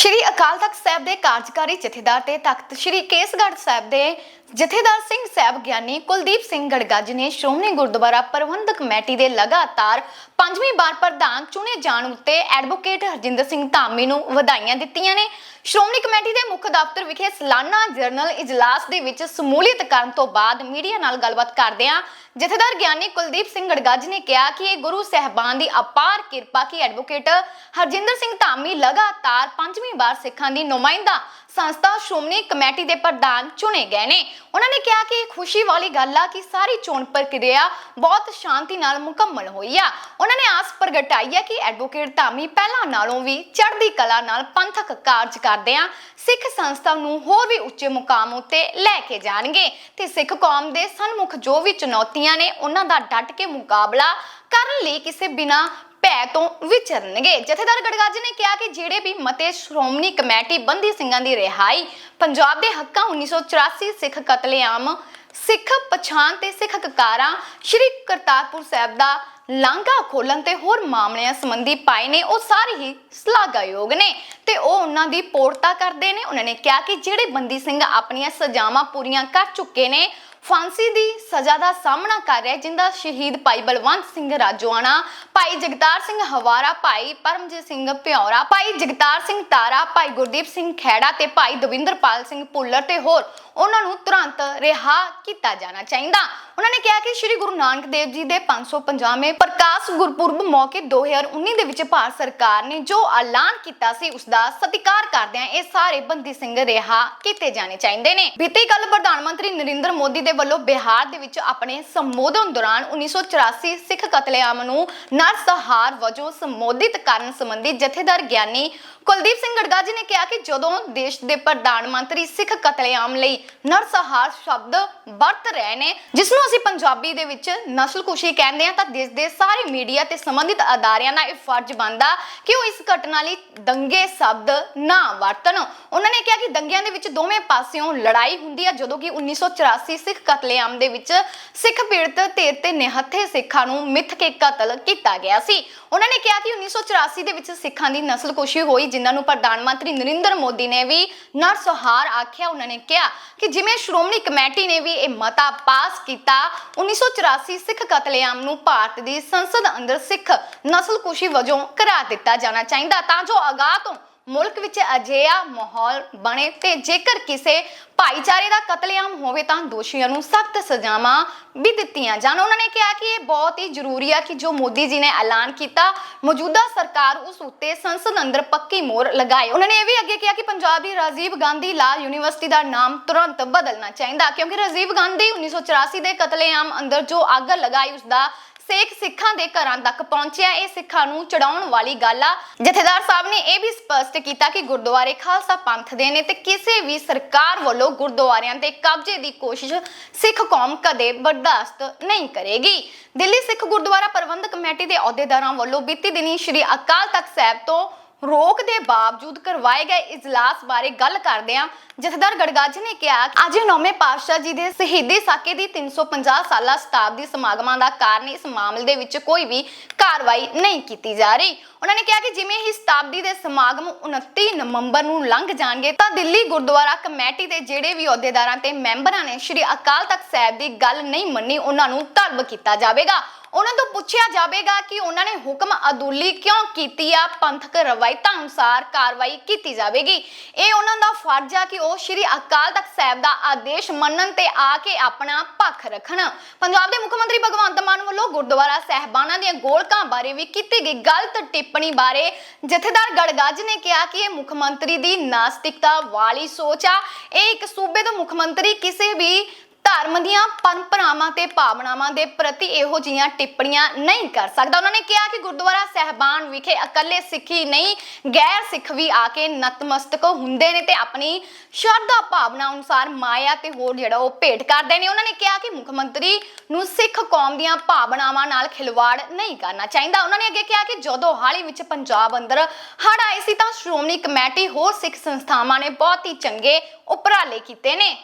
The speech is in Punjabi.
ਸ਼੍ਰੀ ਅਕਾਲ ਤਖਤ ਸਾਹਿਬ ਦੇ ਕਾਰਜਕਾਰੀ ਜਥੇਦਾਰ ਤੇ ਤਖਤ ਸ਼੍ਰੀ ਕੇਸਗੜ੍ਹ ਸਾਹਿਬ ਦੇ ਜਥੇਦਾਰ ਸਿੰਘ ਸਾਹਿਬ ਗਿਆਨੀ ਕੁਲਦੀਪ ਸਿੰਘ ਗੜਗੱਜ ਨੇ ਸ਼੍ਰੋਮਣੀ ਗੁਰਦੁਆਰਾ ਪ੍ਰਬੰਧਕ ਕਮੇਟੀ ਦੇ ਲਗਾਤਾਰ ਪੰਜਵੀਂ ਵਾਰ ਪ੍ਰਧਾਨ ਚੁਣੇ ਜਾਣ ਉੱਤੇ ਐਡਵੋਕੇਟ ਹਰਜਿੰਦਰ ਸਿੰਘ ਧਾਮੀ ਨੂੰ ਵਧਾਈਆਂ ਦਿੱਤੀਆਂ ਨੇ। ਸ਼੍ਰੋਮਣੀ ਕਮੇਟੀ ਦੇ ਮੁੱਖ ਦਫ਼ਤਰ ਵਿਖੇ ਸਾਲਾਨਾ ਜਰਨਲ ਇਜਲਾਸ ਦੇ ਵਿੱਚ ਸਮੂਲੀਅਤ ਕਰਨ ਤੋਂ ਬਾਅਦ ਮੀਡੀਆ ਨਾਲ ਗੱਲਬਾਤ ਕਰਦਿਆਂ ਜਥੇਦਾਰ ਗਿਆਨੀ ਕੁਲਦੀਪ ਸਿੰਘ ਗੜਗੱਜ ਨੇ ਕਿਹਾ ਕਿ ਇਹ ਗੁਰੂ ਸਹਿਬਾਨ ਦੀ ਅਪਾਰ ਕਿਰਪਾ ਕਿ ਐਡਵੋਕੇਟ ਹਰਜਿੰਦਰ ਸਿੰਘ ਧਾਮੀ ਲਗਾਤਾਰ ਪੰਜਵੀਂ ਵਾਰ ਸਿੱਖਾਂ ਦੀ ਨੁਮਾਇੰਦਾ ਸੰਸਥਾ ਸ਼੍ਰੋਮਣੀ ਕਮੇਟੀ ਦੇ ਪ੍ਰਧਾਨ ਚੁਣੇ ਗਏ ਨੇ। ਉਹਨਾਂ ਨੇ ਕਿਹਾ ਕਿ ਖੁਸ਼ੀ ਵਾਲੀ ਗੱਲ ਆ ਕਿ ਸਾਰੀ ਚੋਣ ਪ੍ਰਕਿਰਿਆ ਬਹੁਤ ਸ਼ਾਂਤੀ ਨਾਲ ਮੁਕੰਮਲ ਹੋਈ ਆ। ਉਹਨਾਂ ਨੇ ਆਸ ਪ੍ਰਗਟਾਈ ਹੈ ਕਿ ਐਡਵੋਕੇਟ ਧਾਮੀ ਪਹਿਲਾਂ ਨਾਲੋਂ ਵੀ ਚੜ੍ਹਦੀ ਕਲਾ ਨਾਲ ਪੰਥਕ ਕਾਰਜ ਕਰਦੇ ਆ। ਸਿੱਖ ਸੰਸਥਾ ਨੂੰ ਹੋਰ ਵੀ ਉੱਚੇ ਮੁਕਾਮ ਉੱਤੇ ਲੈ ਕੇ ਜਾਣਗੇ ਤੇ ਸਿੱਖ ਕੌਮ ਦੇ ਸਨਮੁਖ ਜੋ ਵੀ ਚੁਣੌਤੀ ਚੁਣੌਤੀਆਂ ਨੇ ਉਹਨਾਂ ਦਾ ਡਟ ਕੇ ਮੁਕਾਬਲਾ ਕਰਨ ਲਈ ਕਿਸੇ ਬਿਨਾ ਭੈ ਤੋਂ ਵਿਚਰਨਗੇ। ਜਥੇਦਾਰ ਗੜਗੱਜ ਨੇ ਕਿਹਾ ਕਿ ਜਿਹੜੇ ਵੀ ਮਤੇ ਸ਼੍ਰੋਮਣੀ ਕਮੇਟੀ ਬੰਦੀ ਸਿੰਘਾਂ ਦੀ ਰਿਹਾਈ, ਪੰਜਾਬ ਦੇ ਹੱਕਾਂ 1984 ਸਿੱਖ ਕਤਲੇਆਮ, ਸਿੱਖ ਪਛਾਣ ਤੇ ਸਿੱਖ ਕਕਾਰਾਂ, ਸ਼੍ਰੀ ਕਰਤਾਰਪੁਰ ਸਾਹਿਬ ਦਾ ਲਾਂਘਾ ਖੋਲਣ ਤੇ ਹੋਰ ਮਾਮਲਿਆਂ ਸੰਬੰਧੀ ਪਾਏ ਨੇ, ਉਹ ਸਾਰੇ ਹੀ ਸ਼ਲਾਘਾਯੋਗ ਨੇ ਤੇ ਉਹ ਉਹਨਾਂ ਦੀ ਪੋਰਤਾ ਕਰਦੇ ਨੇ। ਉਹਨਾਂ ਨੇ ਕਿਹਾ ਕਿ ਜਿਹੜੇ ਬੰਦੀ ਸਿੰਘ ਆਪਣੀਆਂ ਸਜ਼ਾਵਾਂ ਪੂਰੀਆਂ ਕਰ ਚੁੱਕੇ ਨੇ ਫਾਂਸੀ ਦੀ ਸਜ਼ਾ ਦਾ ਸਾਹਮਣਾ ਕਰ ਰਿਹਾ ਜਿੰਦਾ ਸ਼ਹੀਦ ਭਾਈ ਬਲਵੰਤ ਸਿੰਘ ਰਾਜੋਆਣਾ, ਭਾਈ ਜਗਤਾਰ ਸਿੰਘ ਹਵਾਰਾ, ਭਾਈ ਪਰਮਜੀਤ ਸਿੰਘ ਭਿਉਰਾ ਭਾਈ ਜਗਤਾਰ ਸਿੰਘ ਤਾਰਾ, ਭਾਈ ਗੁਰਦੀਪ ਸਿੰਘ ਖੈੜਾ ਤੇ ਭਾਈ ਦਵਿੰਦਰਪਾਲ ਸਿੰਘ ਭੁੱਲਰ ਤੇ ਹੋਰ ਉਹਨਾਂ ਨੂੰ ਤੁਰੰਤ ਰਿਹਾ ਕੀਤਾ ਜਾਣਾ ਚਾਹੀਦਾ। ਉਹਨਾਂ ਨੇ ਕਿਹਾ ਕਿ ਸ੍ਰੀ ਗੁਰੂ ਨਾਨਕ ਦੇਵ ਜੀ ਦੇ 550ਵੇਂ ਪ੍ਰਕਾਸ਼ ਗੁਰਪੁਰਬ ਮੌਕੇ 2019 ਦੇ ਵਿੱਚ ਭਾਰਤ ਸਰਕਾਰ ਨੇ ਜੋ ਐਲਾਨ ਕੀਤਾ ਸੀ, ਉਸ ਦਾ ਸਤਿਕਾਰ ਕਰਦਿਆਂ ਇਹ ਸਾਰੇ ਬੰਦੀ ਸਿੰਘ ਰਿਹਾ ਕੀਤੇ ਜਾਣੇ ਚਾਹੀਦੇ ਨੇ। ਬੀਤੀ ਕੱਲ ਪ੍ਰਧਾਨ ਮੰਤਰੀ ਨਰਿੰਦਰ ਮੋਦੀ ਦੇ ਵੱਲੋਂ ਬਿਹਾਰ ਦੇ ਵਿੱਚ ਆਪਣੇ ਸੰਬੋਧਨ ਦੌਰਾਨ 1984 ਸਿੱਖ ਕਤਲੇਆਮ ਨੂੰ ਨਰਸਹਾਰ ਵਜੋਂ ਸੰਬੋਧਿਤ ਕਰਨ ਸੰਬੰਧੀ ਜਥੇਦਾਰ ਗਿਆਨੀ ਕੁਲਦੀਪ ਸਿੰਘ ਗੜਗੱਜ ਨੇ ਕਿਹਾ ਕਿ ਜਦੋਂ ਦੇਸ਼ ਦੇ ਪ੍ਰਧਾਨ ਮੰਤਰੀ ਸਿੱਖ ਕਤਲੇਆਮ ਲਈ ਨਰਸਹਾਰ ਸ਼ਬਦ ਵਰਤ ਰਹੇ ਨੇ, ਜਿਸ ਨੂੰ ਅਸੀਂ ਪੰਜਾਬੀ ਦੇ ਵਿੱਚ ਨਸਲਕੁਸ਼ੀ ਕਹਿੰਦੇ ਆ ਤਾਂ ਦੇਸ਼ ਦੇ ਸਾਰੇ ਮੀਡੀਆ ਤੇ ਸੰਬੰਧਿਤ ਅਦਾਰਿਆਂ ਦਾ ਇਹ ਫਰਜ਼ ਬਣਦਾ ਕਿ ਉਹ ਇਸ ਘਟਨਾ ਲਈ ਦੰਗੇ ਸ਼ਬਦ ਨਾ ਵਰਤਣ। ਉਹਨਾਂ ਨੇ ਕਿਹਾ ਕਿ ਦੰਗਿਆਂ ਦੇ ਵਿੱਚ ਦੋਵੇਂ ਪਾਸਿਓਂ ਲੜਾਈ ਹੁੰਦੀ ਆ, ਜਦੋਂ ਕਿ 1984 ਸਿੱਖ ਕਤਲੇਆਮ ਦੇ ਵਿੱਚ ਸਿੱਖ ਪੀੜਤ ਧਿਰ ਤੇ ਨਿਹੱਥੇ ਸਿੱਖਾਂ ਨੂੰ ਮਿੱਥ ਕੇ ਕਤਲ ਕੀਤਾ ਗਿਆ ਸੀ। ਉਹਨਾਂ ਨੇ ਕਿਹਾ ਕਿ 1984 ਦੇ ਵਿੱਚ ਸਿੱਖਾਂ ਦੀ ਨਸਲਕੁਸ਼ੀ ਹੋਈ, ਜਿਨ੍ਹਾਂ ਨੂੰ ਪ੍ਰਧਾਨ ਮੰਤਰੀ ਨਰਿੰਦਰ ਮੋਦੀ ਨੇ ਵੀ ਨਰਸਹਾਰ ਆਖਿਆ। ਉਹਨਾਂ ਨੇ ਕਿਹਾ ਕਿ ਜਿਵੇਂ ਸ਼੍ਰੋਮਣੀ ਕਮੇਟੀ ਨੇ ਵੀ ਇਹ ਮਤਾ ਪਾਸ ਕੀਤਾ 1984 ਸਿੱਖ ਕਤਲੇਆਮ ਨੂੰ ਭਾਰਤ ਦੀ ਸੰਸਦ ਅੰਦਰ ਸਿੱਖ ਨਸਲਕੁਸ਼ੀ ਵਜੋਂ ਕਰਾ ਦਿੱਤਾ ਜਾਣਾ ਚਾਹੀਦਾ। ਤਾਂ ਜੋ ਅਗਾਹ ਤੋਂ ਮੁਲਕ ਵਿੱਚ ਅਜਿਹਾ ਮਾਹੌਲ ਬਣੇ ਤੇ ਜੇਕਰ ਕਿਸੇ ਭਾਈਚਾਰੇ ਦਾ ਕਤਲੇਆਮ ਹੋਵੇ ਤਾਂ ਦੋਸ਼ੀਆਂ ਨੂੰ ਸਖਤ ਸਜ਼ਾਵਾਂ ਵੀ ਦਿੱਤੀਆਂ ਜਾਣ। ਉਹਨਾਂ ਨੇ ਕਿਹਾ ਕਿ ਇਹ ਬਹੁਤ ਹੀ ਜ਼ਰੂਰੀ ਆ ਕਿ ਜੋ ਮੋਦੀ ਜੀ ਨੇ ਐਲਾਨ ਕੀਤਾ, ਮੌਜੂਦਾ ਸਰਕਾਰ ਉਸ ਉੱਤੇ ਸੰਸਦ ਅੰਦਰ ਪੱਕੀ ਮੋਹਰ ਲਗਾਏ। ਉਹਨਾਂ ਨੇ ਇਹ ਵੀ ਅੱਗੇ ਕਿਹਾ ਕਿ ਪੰਜਾਬ ਦੀ ਰਾਜੀਵ ਗਾਂਧੀ ਲਾ ਯੂਨੀਵਰਸਿਟੀ ਦਾ ਨਾਮ ਤੁਰੰਤ ਬਦਲਣਾ ਚਾਹੀਦਾ, ਕਿਉਂਕਿ ਰਾਜੀਵ ਗਾਂਧੀ 1984 ਦੇ ਕਤਲੇਆਮ ਅੰਦਰ ਜੋ ਅੱਗ ਲਗਾਈ ਉਸ ਦਾ ਸੇਖ ਸਿੱਖਾਂ ਦੇ ਘਰਾਂ ਤੱਕ ਪਹੁੰਚਿਆ। ਇਹ ਸਿੱਖਾਂ ਨੂੰ ਚੜਾਉਣ ਵਾਲੀ ਗੱਲ ਆ। ਜਥੇਦਾਰ ਸਾਹਿਬ ਨੇ ਇਹ ਵੀ ਸਪਸ਼ਟ ਕੀਤਾ ਕਿ ਗੁਰਦੁਆਰੇ ਖਾਲਸਾ ਪੰਥ ਦੇ ਨੇ ਤੇ ਕਿਸੇ ਵੀ ਸਰਕਾਰ ਵੱਲੋਂ ਗੁਰਦੁਆਰਿਆਂ ਤੇ ਕਬਜ਼ੇ ਦੀ ਕੋਸ਼ਿਸ਼ ਸਿੱਖ ਕੌਮ ਕਦੇ ਬਰਦਾਸ਼ਤ ਨਹੀਂ ਕਰੇਗੀ। ਦਿੱਲੀ ਸਿੱਖ ਗੁਰਦੁਆਰਾ ਪ੍ਰਬੰਧਕ ਕਮੇਟੀ ਦੇ ਅਹੁਦੇਦਾਰਾਂ ਵੱਲੋਂ ਬੀਤੀ ਦਿਨੀ ਸ਼੍ਰੀ ਅਕਾਲ ਤਖਤ ਸਾਹਿਬ ਤੋਂ ਰੋਕ ਦੇ ਬਾਵਜੂਦ ਕਰਵਾਏ ਗਏ ਇਜਲਾਸ ਬਾਰੇ ਗੱਲ ਕਰਦਿਆਂ ਜਥੇਦਾਰ ਗੜਗੱਜ ਨੇ ਕਿਹਾ ਅੱਜ ਨੌਵੇਂ ਪਾਤਸ਼ਾਹ ਜੀ ਦੇ ਸ਼ਹੀਦੀ ਸਾਕੇ ਦੀ 350 ਸਾਲਾ ਸ਼ਤਾਬਦੀ ਸਮਾਗਮਾਂ ਦਾ ਕਾਰਨ ਇਸ ਮਾਮਲੇ ਦੇ ਵਿੱਚ ਕੋਈ ਵੀ ਕਾਰਵਾਈ ਨਹੀਂ ਕੀਤੀ ਜਾ ਰਹੀ। ਉਹਨਾਂ ਨੇ ਕਿਹਾ ਕਿ ਜਿਵੇਂ ਹੀ ਸ਼ਤਾਬਦੀ ਦੇ ਸਮਾਗਮ 29 ਨਵੰਬਰ ਨੂੰ ਲੰਘ ਜਾਣਗੇ, ਤਾਂ ਦਿੱਲੀ ਗੁਰਦੁਆਰਾ ਕਮੇਟੀ ਦੇ ਜਿਹੜੇ ਵੀ ਅਹੁਦੇਦਾਰਾਂ ਤੇ ਮੈਂਬਰਾਂ ਨੇ ਸ਼੍ਰੀ ਅਕਾਲ ਤਖਤ ਸਾਹਿਬ ਦੀ ਗੱਲ ਨਹੀਂ ਮੰਨੀ, ਉਹਨਾਂ ਨੂੰ ਤਲਬ ਕੀਤਾ ਜਾਵੇਗਾ। ਉਹਨਾਂ ਤੋਂ ਪੁੱਛਿਆ ਜਾਵੇਗਾ ਕਿ ਉਹਨਾਂ ਨੇ ਹੁਕਮ ਅਦੁੱਲੀ ਕਿਉਂ ਕੀਤੀ ਆ? ਪੰਥਕ ਰਵਾਇਤਾਂ ਅਨੁਸਾਰ ਕਾਰਵਾਈ ਕੀਤੀ ਜਾਵੇਗੀ। ਇਹ ਉਹਨਾਂ ਦਾ ਫਰਜ਼ ਆ ਕਿ ਉਹ ਸ਼੍ਰੀ ਅਕਾਲ ਤਖਤ ਸਾਹਿਬ ਦਾ ਆਦੇਸ਼ ਮੰਨਣ ਤੇ ਆ ਕੇ ਆਪਣਾ ਪੱਖ ਰੱਖਣ। ਪੰਜਾਬ ਦੇ ਮੁੱਖ ਮੰਤਰੀ ਭਗਵੰਤ ਮਾਨ ਵੱਲੋਂ ਗੁਰਦੁਆਰਾ ਸਹਿਬਾਨਾਂ ਦੀਆਂ ਗੋਲਕਾਂ ਬਾਰੇ ਵੀ ਕੀਤੀ ਗਈ ਗਲਤ ਟਿੱਪਣੀ ਬਾਰੇ ਜਥੇਦਾਰ ਗੜਗੱਜ ਨੇ ਕਿਹਾ ਕਿ ਇਹ ਮੁੱਖ ਮੰਤਰੀ ਦੀ ਨਾਸਤਿਕਤਾ ਵਾਲੀ ਸੋਚ ਆ। ਇਹ ਇੱਕ ਸੂਬੇ ਦਾ ਮੁੱਖ ਮੰਤਰੀ ਕਿਸੇ ਵੀ ਧਰਮ ਦੀਆਂ ਪਰੰਪਰਾਵਾਂ ਤੇ ਭਾਵਨਾਵਾਂ ਦੇ ਪ੍ਰਤੀ ਇਹੋ ਜੀਆਂ ਟਿੱਪਣੀਆਂ ਨਹੀਂ ਕਰ ਸਕਦਾ। ਉਹਨਾਂ ਨੇ ਕਿਹਾ ਕਿ ਗੁਰਦੁਆਰਾ ਸਹਿਬਾਨ ਵਿਖੇ ਇਕੱਲੇ ਸਿੱਖੀ ਨਹੀਂ, ਗੈਰ ਸਿੱਖ ਵੀ ਆ ਕੇ ਨਤਮਸਤਕ ਹੁੰਦੇ ਨੇ ਤੇ ਆਪਣੀ ਸ਼ਰਧਾ ਭਾਵਨਾ ਅਨੁਸਾਰ ਮਾਇਆ ਤੇ ਹੋਰ ਜਿਹੜਾ ਉਹ ਭੇਟ ਕਰਦੇ ਨੇ। ਉਹਨਾਂ ਨੇ ਕਿਹਾ ਕਿ ਮੁੱਖ ਮੰਤਰੀ ਨੂੰ ਸਿੱਖ ਕੌਮ ਦੀਆਂ ਭਾਵਨਾਵਾਂ ਨਾਲ ਖਿਲਵਾੜ ਨਹੀਂ ਕਰਨਾ ਚਾਹੀਦਾ। ਉਹਨਾਂ ਨੇ ਅੱਗੇ ਕਿਹਾ ਕਿ ਜਦੋਂ ਹਾਲ ਹੀ ਵਿੱਚ ਪੰਜਾਬ ਅੰਦਰ ਹੜ੍ਹ ਆਏ ਸੀ ਤਾਂ ਸ਼੍ਰੋਮਣੀ ਕਮੇਟੀ ਹੋਰ ਸਿੱਖ ਸੰਸਥਾਵਾਂ ਨੇ ਬਹੁਤ ਹੀ ਚੰਗੇ ਉਪਰਾਲੇ ਕੀਤੇ ਨੇ।